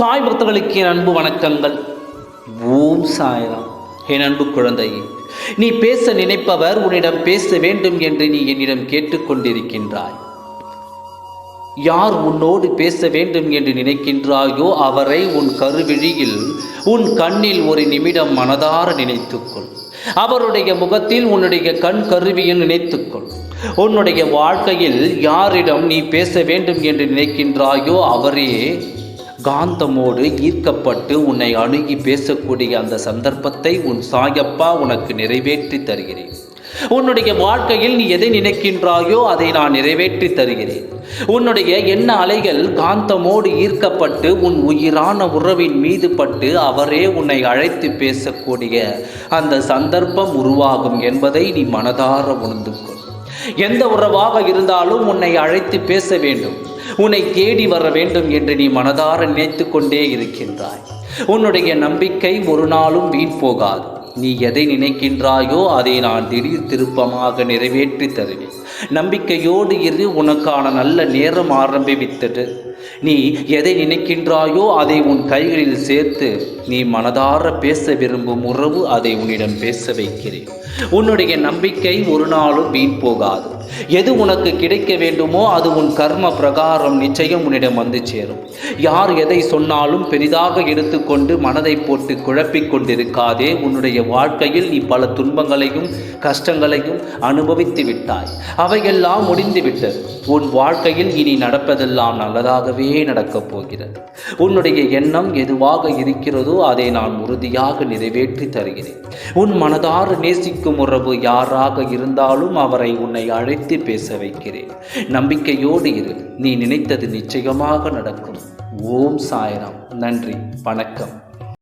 சாய் பக்தர்களுக்கு என் அன்பு வணக்கங்கள். ஓம் சாய்ராம். என் அன்பு குழந்தையே நீ பேச நினைப்பவர் உன்னிடம் பேச வேண்டும் என்று நீ என்னிடம் கேட்டுக்கொண்டிருக்கின்றாய். யார் உன்னோடு பேச வேண்டும் என்று நினைக்கின்றாயோ அவரை உன் கருவிழியில் உன் கண்ணில் ஒரு நிமிடம் மனதார நினைத்துக்கொள். அவருடைய முகத்தில் உன்னுடைய கண் கருவியில் நினைத்துக்கொள். உன்னுடைய வாழ்க்கையில் யாரிடம் நீ பேச வேண்டும் என்று நினைக்கின்றாயோ அவரே காந்தமோடு ஈர்க்கப்பட்டு உன்னை அணுகி பேசக்கூடிய அந்த சந்தர்ப்பத்தை உன் சாயப்பா உனக்கு நிறைவேற்றி தருகிறேன். உன்னுடைய வாழ்க்கையில் நீ எதை நினைக்கின்றாயோ அதை நான் நிறைவேற்றி தருகிறேன். உன்னுடைய எண்ண அலைகள் காந்தமோடு ஈர்க்கப்பட்டு உன் உயிரான உறவின் மீது பட்டு அவரே உன்னை அழைத்து பேசக்கூடிய அந்த சந்தர்ப்பம் உருவாகும் என்பதை நீ மனதார உணர்ந்து கொள். எந்த உறவாக இருந்தாலும் உன்னை அழைத்து பேச வேண்டும். உன்னை தேடி வர வேண்டும் என்று நீ மனதார நினைத்து கொண்டே இருக்கின்றாய். உன்னுடைய நம்பிக்கை ஒரு நாளும் வீண் போகாது. நீ எதை நினைக்கின்றாயோ அதை நான் திடீர் திருப்பமாக நிறைவேற்றி தருவேன். நம்பிக்கையோடு இரு உனக்கான நல்ல நேரம் ஆரம்பிவித்தது நீ எதை நினைக்கின்றாயோ அதை உன் கைகளில் சேர்த்து நீ மனதார பேச விரும்பும் உறவு அதை உன்னிடம் பேச வைக்கிறேன். உன்னுடைய நம்பிக்கை ஒரு நாளும் வீண் போகாது. எது உனக்கு கிடைக்க வேண்டுமோ அது உன் கர்ம பிரகாரம் நிச்சயம் உன்னிடம் வந்து சேரும். யார் எதை சொன்னாலும் பெரிதாக எடுத்துக்கொண்டு மனதை போட்டு குழப்பிக் கொண்டிருக்காதே உன்னுடைய வாழ்க்கையில் நீ பல துன்பங்களையும் கஷ்டங்களையும் அனுபவித்து விட்டாய். அவையெல்லாம் முடிந்துவிட்டது. உன் வாழ்க்கையில் இனி நடப்பதெல்லாம் நல்லதாகவே நடக்கப் போகிறது. உன்னுடைய எண்ணம் எதுவாக இருக்கிறதோ அதை நான் உறுதியாக நிறைவேற்றி தருகிறேன். உன் மனதார நேசிக்கும் உறவு யாராக இருந்தாலும் அவரை உன்னை அழைத்து பேச வைக்கிறேன். நம்பிக்கையோடு இரு. நீ நினைத்தது நிச்சயமாக நடக்கும். ஓம் சாய்ராம். நன்றி. வணக்கம்.